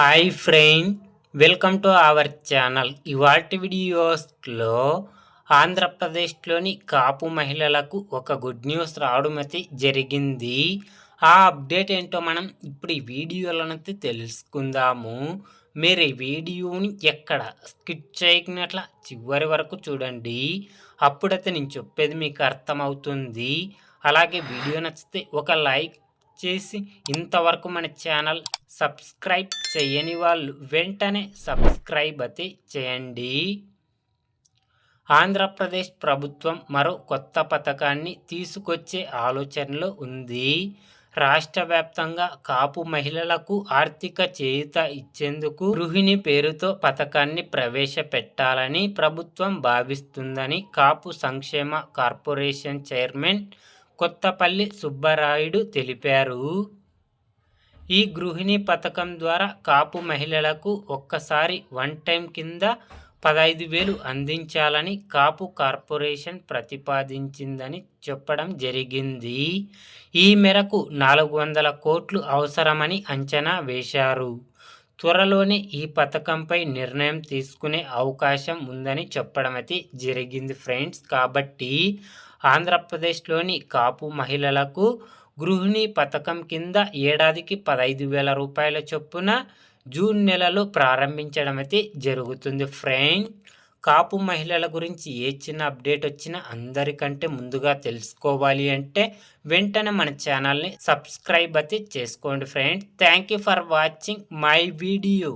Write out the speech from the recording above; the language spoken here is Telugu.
Hi friend welcome to our channel. ఇవాటి వీడియోస్లో ఆంధ్రప్రదేశ్లోని కాపు మహిళలకు ఒక గుడ్ న్యూస్ రావడం జరిగింది. ఆ అప్డేట్ ఏంటో మనం ఇప్పుడు ఈ వీడియోలనైతే తెలుసుకుందాము. మీరు ఈ వీడియోని ఎక్కడ స్కిప్ చేయకున్నట్ల చివరి వరకు చూడండి. అప్పుడైతే నేను చెప్పేది మీకు అర్థమవుతుంది. అలాగే వీడియో నచ్చితే ఒక లైక్ చేసి ఇంతవరకు మన ఛానల్ సబ్స్క్రైబ్ చేయని వాళ్ళు వెంటనే సబ్స్క్రైబ్ అతి చేయండి. ఆంధ్రప్రదేశ్ ప్రభుత్వం మరో కొత్త పథకాన్ని తీసుకొచ్చే ఆలోచనలో ఉంది. రాష్ట్ర వ్యాప్తంగా కాపు మహిళలకు ఆర్థిక చేయుత ఇచ్చేందుకు గృహిణి పేరుతో పథకాన్ని ప్రవేశపెట్టాలని ప్రభుత్వం భావిస్తుందని కాపు సంక్షేమ కార్పొరేషన్ చైర్మన్ కొత్తపల్లి సుబ్బరాయుడు తెలిపారు. ఈ గృహిణి పథకం ద్వారా కాపు మహిళలకు ఒక్కసారి వన్ టైం కింద పదహైదు వేలు అందించాలని కాపు కార్పొరేషన్ ప్రతిపాదించిందని చెప్పడం జరిగింది. ఈ మేరకు నాలుగు వందల కోట్లు అవసరమని అంచనా వేశారు. త్వరలోనే ఈ పథకంపై నిర్ణయం తీసుకునే అవకాశం ఉందని చెప్పడం అయితే జరిగింది ఫ్రెండ్స్. కాబట్టి ఆంధ్రప్రదేశ్లోని కాపు మహిళలకు గృహిణి పథకం కింద ఏడాదికి పదహైదు వేల రూపాయల చొప్పున జూన్ నెలలో ప్రారంభించడం అయితే జరుగుతుంది ఫ్రెండ్. కాపు మహిళల గురించి ఏ చిన్న అప్డేట్ వచ్చినా అందరికంటే ముందుగా తెలుసుకోవాలి అంటే వెంటనే మన ఛానల్ని సబ్స్క్రైబ్ అయితే చేసుకోండి friend. Thank you for watching my video.